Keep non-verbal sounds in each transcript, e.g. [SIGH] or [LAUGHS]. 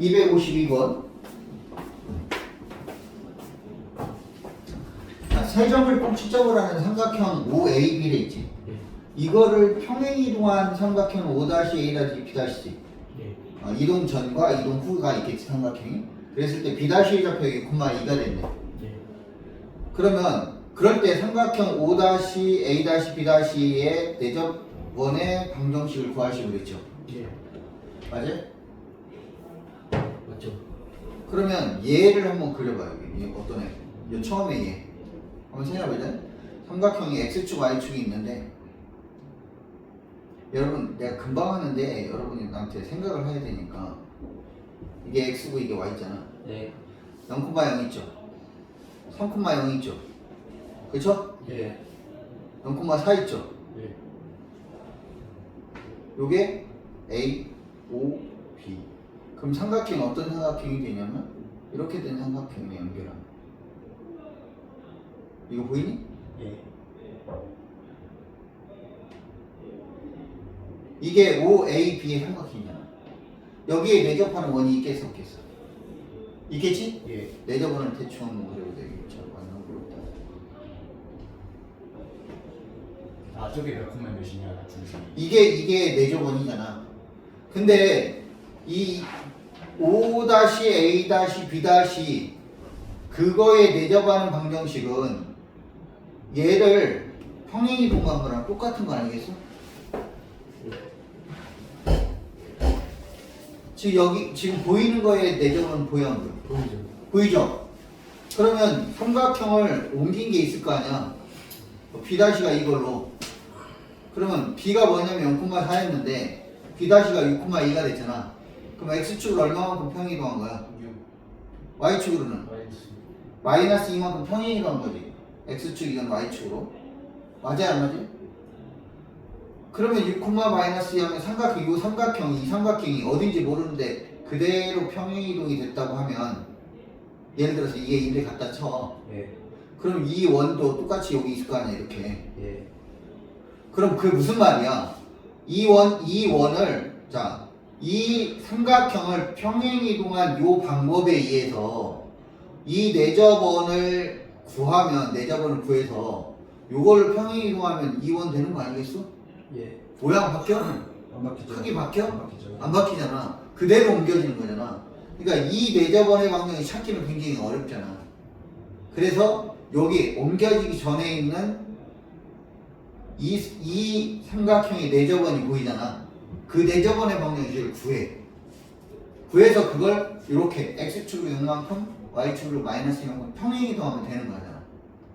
252번. 자, 세 점을 꼭지점으로 하는 삼각형 OAB를 있지. 이거를 평행 이동한 삼각형 O-A-B-C. 예. 어, 이동 전과 이동 후가 있겠지 삼각형이. 그랬을 때 B-의 좌표가 콤마 2가 됐네. 예. 그러면 그럴 때 삼각형 O-A-B-C의 대접원의 방정식을 구하시고 그랬죠. 예. 맞아요? 맞죠? 그러면 얘를 한번 그려봐요. 얘 어떤 애? 요 처음에 얘. 한번 생각해보자. 삼각형이 x축, y축이 있는데 여러분 내가 금방 하는데 여러분이 나한테 생각을 해야 되니까 이게 x고 이게 y잖아. 네. 0,0 있죠. 3,0 있죠. 그쵸? 예. 0,4 있죠. 예. 요게 A, O. 그럼 삼각형이 어떤 삼각형이 되냐면 이렇게 된 삼각형에 연결함. 이거 보이니? 예. 이게 O, A, B의 삼각형이잖아. 여기에 내접하는 원이 있겠어 없겠어? 있겠지? 예. 내접원을 대충 그려도 되겠죠. 완전 그렇다. 아 저게 몇 콤마 몇이냐 중심 이게 이게 내접원이잖아. 근데 이 O-A-B- 그거에 내접하는 방정식은 얘를 평행 이동한 거랑 똑같은 거 아니겠어? 지금 여기 지금 보이는 거에 내접은 보여 안 보여? 보이죠? 보이죠? 그러면 삼각형을 옮긴 게 있을 거 아니야? B'가 이걸로. 그러면 B가 뭐냐면 0,4였는데 B'가 6,2가 됐잖아. 그럼 X축으로 얼마만큼 평행이동한 거야? 6. Y축으로는 마이너스. 마이너스 2만큼 평행이동한 거지. X축 이건 Y축으로. 맞아요, 안 맞아요? 그러면 6, 마이너스 2 하면 삼각형, 이 삼각형이, 이 삼각형이 어딘지 모르는데 그대로 평행 이동이 됐다고 하면 예를 들어서 이게 인데 갖다 쳐. 예. 그럼 이 원도 똑같이 여기 있을 거 아니야, 이렇게. 예. 그럼 그게 무슨 말이야? 이 원, 이 원을, 자, 이 삼각형을 평행이동한 요 방법에 의해서 이 내접원을 구하면, 내접원을 구해서 요거를 평행이동하면 이원 되는 거 아니겠어? 예. 모양 바뀌어? 안 바뀌죠 크기 바뀌어? 안 바뀌죠 안 바뀌잖아. 그대로 옮겨지는 거잖아. 그러니까 이 내접원의 방정이 찾기는 굉장히 어렵잖아. 그래서 여기 옮겨지기 전에 있는 이, 이 삼각형의 내접원이 보이잖아. 그 내접원의 방정식을 구해. 구해서 그걸 이렇게 x축으로 이만큼 y축으로 마이너스 이만큼 평행이동 하면 되는 거잖아.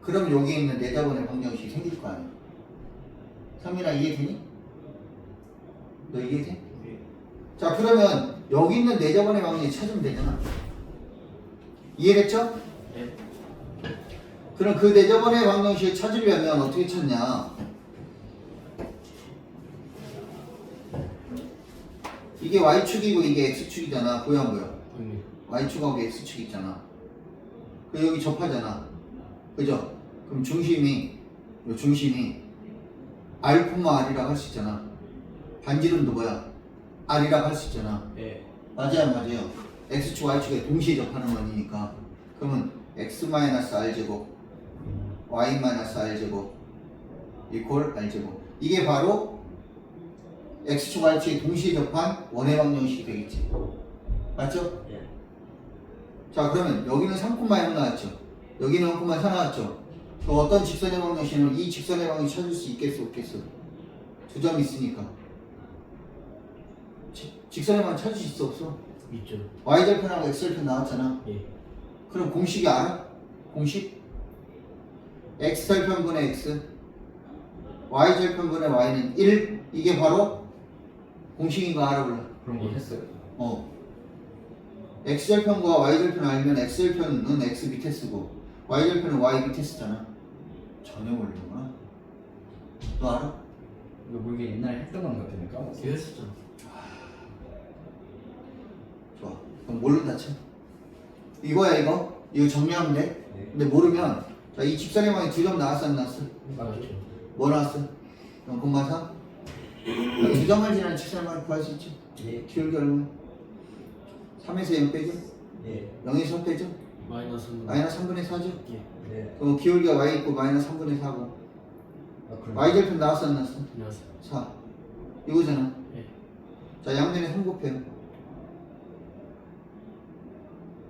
그럼 여기 있는 내접원의 방정식이 생길 거 아니야. 성민아 이해되니? 너 이해돼? 예. 자 그러면 여기 있는 내접원의 방정식 찾으면 되잖아. 이해됐죠? 예. 그럼 그 내접원의 방정식을 찾으려면 어떻게 찾냐? 이게 y축이고 이게 x축이잖아. 보여 안 보여? 보입니다. y축하고 x축 있잖아. 그 여기 접하잖아. 그죠? 그럼 중심이 요 중심이 r, r이라고 할 수 있잖아. 반지름도 뭐야? r이라고 할 수 있잖아. 예. 맞아요, 안 맞아요. x축, y축에 동시에 접하는 원이니까. 그러면 x-r 제곱, y-r 제곱, 이퀄 r 제곱. 이게 바로 x축, y축에 동시에 접한 원의 방정식이 되겠지. 맞죠? 예. 자, 그러면 여기는 3,0 나왔죠. 여기는 0,4 나왔죠. 그 어떤 직선의 방정식은 이 직선의 방정식 찾을 수 있겠어, 없겠어? 두 점 있으니까. 지- 직선의 방정 찾을 수 있어, 없어? 있죠. y절편하고 x절편 나왔잖아. 예. 그럼 공식이 알아? 공식? x절편분의 x, y절편분의 y는 1. 이게 바로 공식인 거 알아, 몰라? 그런 거 했어요 어. x절편과 y절편 알면 x절편은 x 밑에 쓰고 y절편은 y 밑에 쓰잖아. 전혀 모르는구나. 너 알아? 이거 모르게 옛날에 했던 건 같은데 까먹었어 예, 했었죠. 좋아. 그럼 모른다 쳐. 이거야 이거? 이거 정리하면 돼? 네. 근데 모르면 자이 방이 두 점 나왔어 안 나왔어? 맞죠. 뭐 나왔어? 0,4? 두 점을 지나는 직선의 방을 구할 수 있지? 예. 기울기 얼마? 3에서 0 빼죠? 예. 0에서 빼죠? 마이너스 3분의 마이너스 3분의 4죠? 예. 네. 그럼 기울기가 y 있고 마이너스 3분의 4고 아, 그럼 y절편 나왔어 안 나왔어? 안녕하세요 4 이거잖아 예. 자 양면에 3 곱해요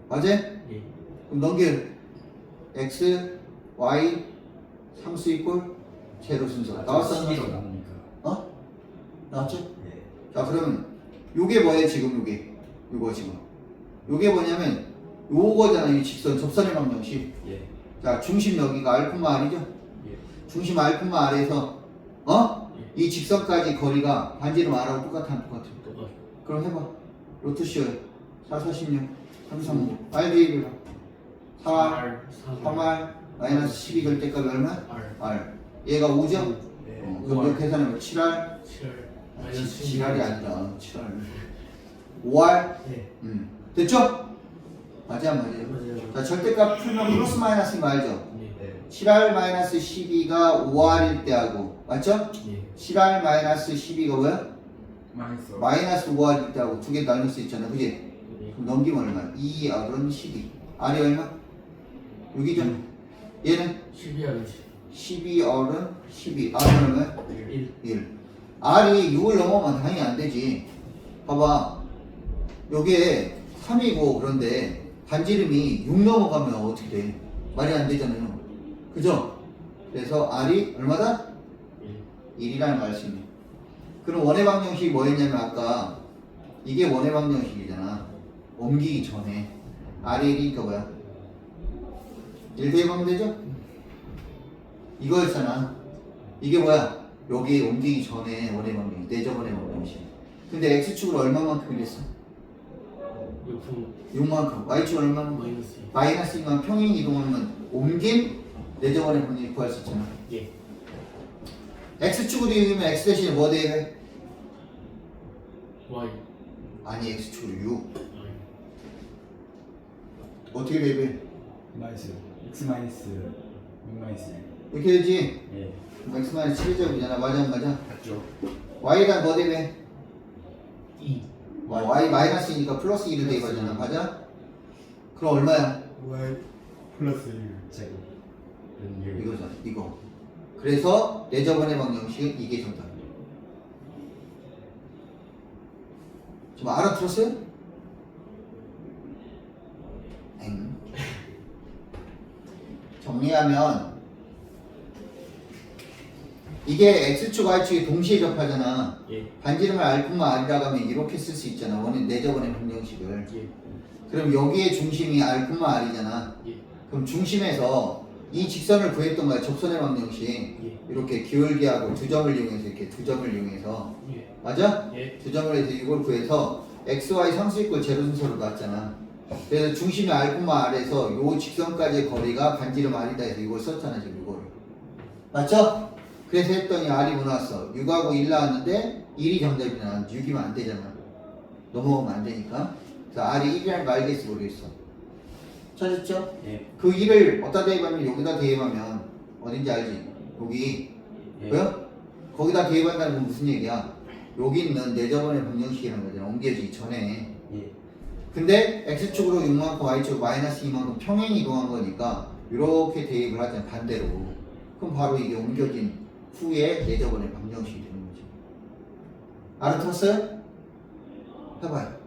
맞아? 예. 그럼 넘겨 x, y 상수 이꼴 제로 순서 나왔어 안 12로 나왔어? 나오니까. 어? 나왔죠? 예. 자 그러면 요게 뭐예요 지금 요게 요거 지금 요게 뭐냐면 요거잖아 이 직선 접선의 방정식 예. 자 중심 여기가 알콤마 R이죠? 예. 중심 알콤마 R에서 어? 이 직선까지 거리가 반지름 R하고 똑같아 안 똑같아? 똑같아 그럼 해봐 로트 씌워요 4, 4, 16 3, 3, 5 R 대입을 4, 4R 3R 마이너스 12 절대값이 얼마? R R 얘가 5죠? 네. 어, 그럼 몇 계산하면 7R 7R 마이너스 7R이 아니라 7R 5R 예. 음. 됐죠? 맞아 안 맞아요? 맞아요 자 절대값 풀면 플러스 마이너스인 거 알죠? 예. 네. 7R 마이너스 12가 5R일 때 하고 맞죠? 예. 7R 마이너스 12가 뭐야? 마이너스. 마이너스 5R일 때 하고 두 개 나눌 수 있잖아 그지? 예. 그럼 넘기면 얼마? 2R은 12 R이 얼마? 6이죠? 얘는 12R 12R은 12 R은 얼마야? 1 1 R이 6을 넘으면 당연히 안 되지 봐봐 요게 3이고 그런데 반지름이 6 넘어가면 어떻게 돼? 말이 안 되잖아요 그죠? 그래서 R이 얼마다? 1 1이라는 말씀이에요 그럼 원의 방정식이 뭐였냐면 아까 이게 원의 방정식이잖아 옮기기 전에 R이 1이니까 뭐야? 1 대입하면 되죠? 이거였잖아 이게 뭐야? 여기 옮기기 전에 원의 방정식 내저번의 방정식 근데 X축으로 얼마만큼 이랬어? 요품 6만큼 Y축 얼마만큼? 마이너스 마이너스 2만 평행 이동하면 옮긴 내저번의 방정식 구할 수 있잖아 2 예. X축으로 이기면 X 대신에 뭐 대입해? Y 아니 X축으로 6 I 어떻게 대입해? 마이너스. x 마이너스. 6 마이너스. 이렇게 되지? 예. X 마이너스 7제곱이잖아 맞아 안 맞아? 맞죠. Y에다 뭐 대입해? 2 Y, y 마이너스이니까 플러스 1을 대입하잖아 맞아? 그럼 얼마야? y 플러스 1 제곱. 는 1. 이거잖아 이거 그래서 내저번의 방정식은 이게 정답이야 좀 알아들었어요? 엥 [LAUGHS] 정리하면 이게 X축, Y축이 동시에 접하잖아 예. 반지름을 알뿐만 R이라고 하면 이렇게 쓸 수 있잖아 원의 내저번의 방정식을 예. 그럼 여기에 중심이 R뿐만 R이잖아 예. 그럼 중심에서 이 직선을 구했던 거야 접선의 방정식 예. 이렇게 기울기하고 두 점을 이용해서 이렇게 두 점을 이용해서 예. 맞아? 예. 두 점을 해서 이걸 구해서 x, y 상수 이꼴 제로 순서로 나왔잖아 그래서 중심이 R뿐만 R에서 요 직선까지의 거리가 반지름 R이다 해서 이걸 썼잖아 지금 이거를 맞죠? 그래서 했더니 R이 뭐 나왔어 6하고 1 나왔는데 1이 정답이 나왔 6이면 안 되잖아 넘어오면 안 되니까 그래서 R이 1이라는 거 알겠어 모르겠어 찾았죠? 예. 그 1을 어디다 대입하면 여기다 대입하면 어딘지 알지? 여기 예. 뭐야? 거기다 대입한다는 건 무슨 얘기야? 여기 있는 내 저번의 방정식이라는 거잖아 옮겨지기 전에 예. 근데 X축으로 6만큼 Y축으로 마이너스 2만큼 평행 이동한 거니까 이렇게 대입을 하잖아 반대로 그럼 바로 이게 옮겨진 후에 레저번의 방정식이 되는 거죠. 알아들었어요? 해봐요.